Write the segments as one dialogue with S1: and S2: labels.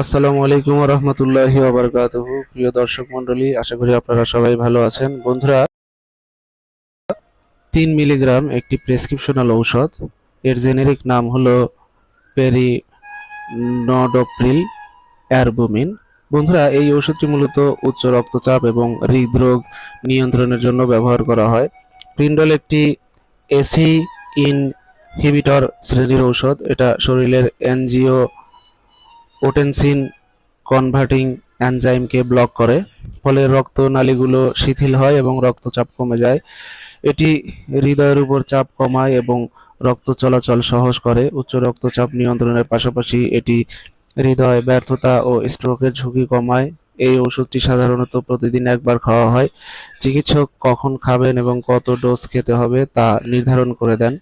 S1: আসসালামু আলাইকুম রহমতুল্লাহি ওবরকাতুহু। প্রিয় দর্শক মণ্ডলী, আশা করি আপনারা সবাই ভালো আছেন। বন্ধুরা, তিন মিলিগ্রাম একটি প্রেসক্রিপশনাল ঔষধ। এর জেনেরিক নাম হলো পেরিনডোপ্রিল অ্যারবুমিন। বন্ধুরা, এই ঔষধটি মূলত উচ্চ রক্তচাপ এবং হৃদরোগ নিয়ন্ত্রণের জন্য ব্যবহার করা হয়। প্রিন্ডল একটি এসি ইনহিবিটর শ্রেণির ঔষধ। এটা শরীরের এনজিও ওটেনসিন কনভার্টিং অ্যানজাইমকে ব্লক করে, ফলে রক্তনালীগুলো শিথিল হয় এবং রক্তচাপ কমে যায়। এটি হৃদয়ের উপর চাপ কমায় এবং রক্ত চলাচল সহজ করে। উচ্চ রক্তচাপ নিয়ন্ত্রণের পাশাপাশি এটি হৃদয় ব্যর্থতা ও স্ট্রোকের ঝুঁকি কমায়। এই ওষুধটি সাধারণত প্রতিদিন একবার খাওয়া হয়। চিকিৎসক কখন খাবেন এবং কত ডোজ খেতে হবে তা নির্ধারণ করে দেন।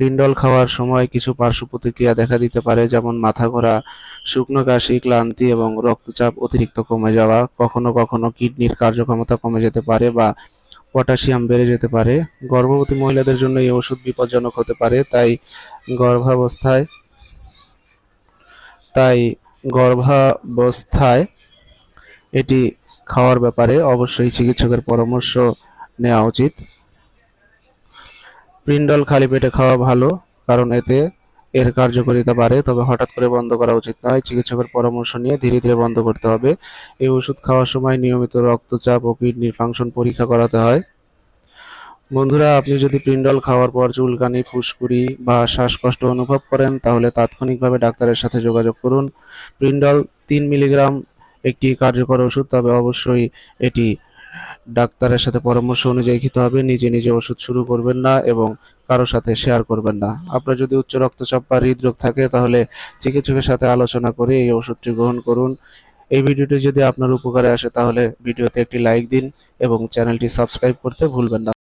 S1: পিন্ডল খাওয়ার সময় কিছু পার্শ্ব প্রতিক্রিয়া দেখা দিতে পারে, যেমন মাথা ঘোরা, শুকনো কাশি, ক্লান্তি এবং রক্তচাপ অতিরিক্ত কমে যাওয়া, কখনো কখনো কিডনির কার্যক্ষমতা কমে যেতে পারে বা পটাশিয়াম বেড়ে যেতে পারে। গর্ভবতী মহিলাদের জন্য এই ওষুধ বিপজ্জনক হতে পারে, তাই গর্ভাবস্থায় তাই গর্ভাবস্থায় এটি খাওয়ার ব্যাপারে অবশ্যই চিকিৎসকের পরামর্শ নেওয়া উচিত। প্রিন্ডল খালি পেটে খাওয়া ভালো, কারণ এতে এর কার্যকারিতা বাড়ে, তবে হঠাৎ করে বন্ধ করা উচিত নয়। চিকিৎসকের পরামর্শ নিয়ে ধীরে ধীরে বন্ধ করতে হবে। এই ওষুধ খাওয়ার সময় নিয়মিত রক্তচাপ ও কিডনির ফাংশন পরীক্ষা করাতে হয়। বন্ধুরা, আপনি যদি প্রিন্ডল খাওয়ার পর চুলকানি, ফুসকুড়ি বা শ্বাসকষ্ট অনুভব করেন, তাহলে তাৎক্ষণিকভাবে ডাক্তারের সাথে যোগাযোগ করুন। প্রিন্ডল তিন মিলিগ্রাম একটি কার্যকর ওষুধ, তবে অবশ্যই এটি ডাক্তারের সাথে পরামর্শ অনুযায়ী খেতে হবে, নিজে নিজে ওষুধ শুরু করবেন না এবং কারোর সাথে শেয়ার করবেন না। আপনার যদি উচ্চ রক্তচাপ বা হৃদরোগ থাকে, তাহলে চিকিৎসকের সাথে আলোচনা করে এই ওষুধটি গ্রহণ করুন। এই ভিডিওটি যদি আপনার উপকারে আসে, তাহলে ভিডিওতে একটি লাইক দিন এবং চ্যানেলটি সাবস্ক্রাইব করতে ভুলবেন না।